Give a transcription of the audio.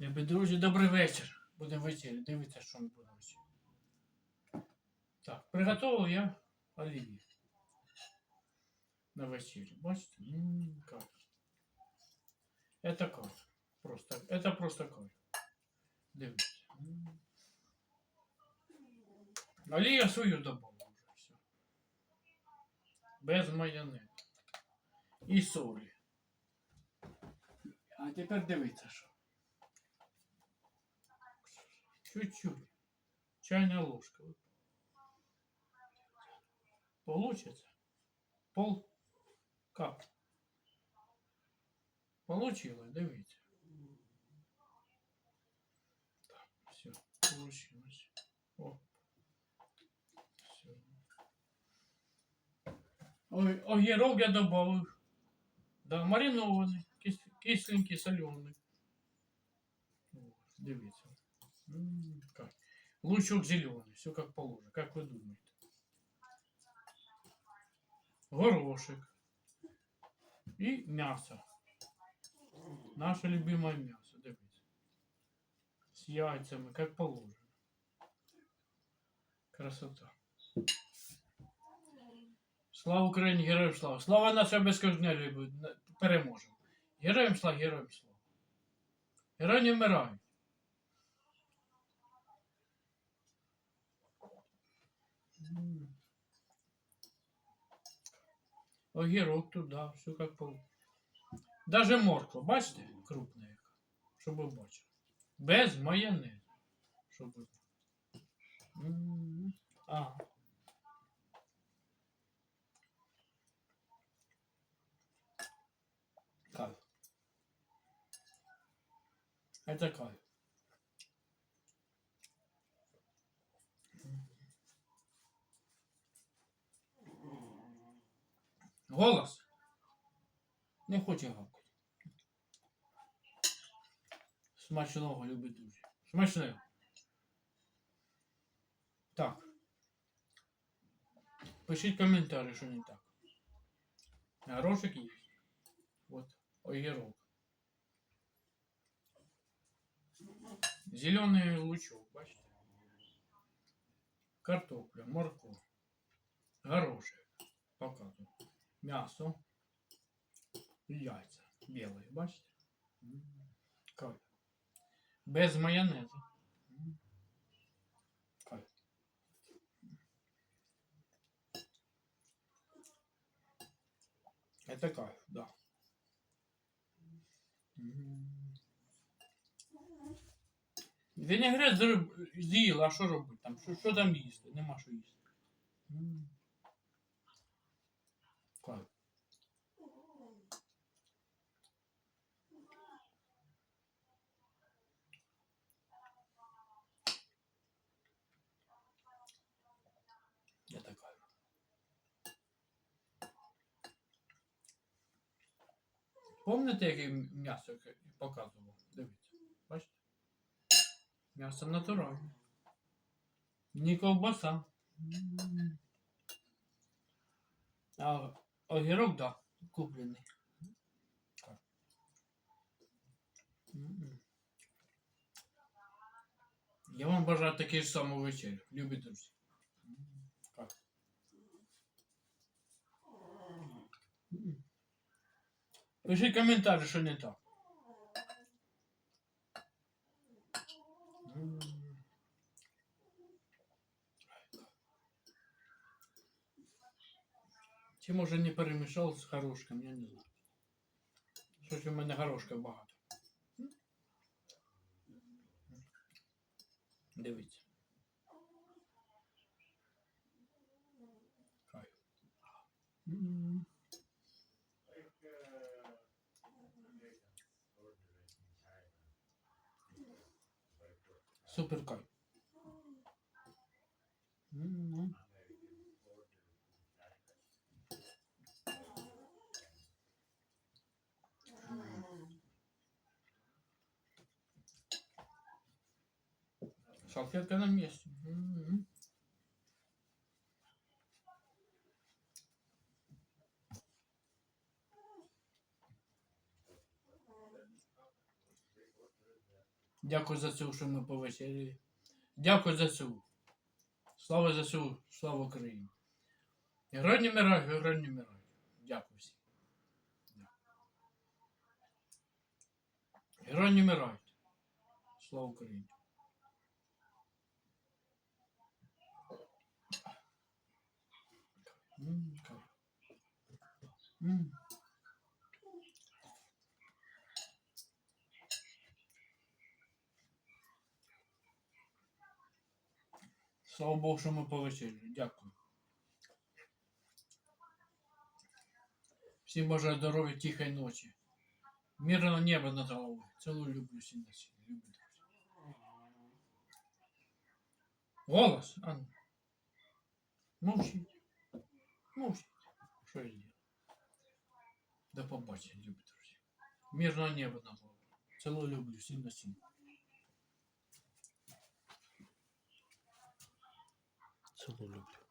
Любі друзі, добрий вечір. Будемо вечері. Дивіться, що ми будемо вечері. Так, приготував я олів'є. На вечерю. Бачите? М, как. Это как? Просто, это просто как. Дивіться. Олія свою добавив вже все. Без майонезу. І солі. А тепер дивіться, що. Чуть-чуть. Чайная ложка. Получится? Пол кап. Получилось, дивіться. Так, все, получилось. О. Все. Ой, огірок я добавив. Да, маринований, кис, кисленький, соленый. Вот, дивіться. М, как. Лучок зеленый, все как положено. Как вы думаете? Горошек. И мясо. Наше любимое мясо, дивіться. С яйцами, как положено. Красота. Слава Україні, героям слава. Слава наша безкожня. Переможемо. Героям слава, героям слава. Герої не вмирають. Огірок туди, все як по. Даже морква, бачите, крупна яка. Щоб ви бачили. Без майонезу. Щоб ви. А. Кайф. Это кайф. Голос. Не хоче гавкати. Смачного любить дуже. Смачного. Так. Пишіть коментарі, що не так. Горошек є. Вот огірок. Зеленый лучок, бачите? Картопля, морковь, горошек, показываю. Мясо і яйця білі, бачите? Кайф. Без майонезу. Кайф. Это кайф, да. Вінегрет з'їла, а що робити там? Що, що там їсти? Нема що їсти. М. Кайф. Я така. Помните, яке м'ясо яке показував? Дивіться. Бачите? М'ясо натуральне. Не ковбаса. А огірок, да, куплений. Я вам бажаю такий ж самий вечір. Любі друзі. Пишіть коментарі, що не так. М. Чи може не перемішав з горошком, я не знаю. Щось у мене горошка багато. М. Дивіться. Supercoin. Hum, hum. Salsicha na Hum, hum. Дякую за це, що ми повечеряли. Дякую за це. Слава ЗСУ, слава Україні. Герой не мирай, герой не мирай. Дякую всім. Герой не. Слава Україні. М, Слава Богу, що ми повечеряли. Дякую. Всім бажаю здоров'я, тихої ночі. Мирного неба над головою. Цілую, люблю всі на світі. Люблю. друзі. Голос, Анна. Мовчіть. Мовчіть. Що я делаю? До побачення, любі друзі. Мирного неба над головою. Цілую, люблю всім на Цілую, люблю.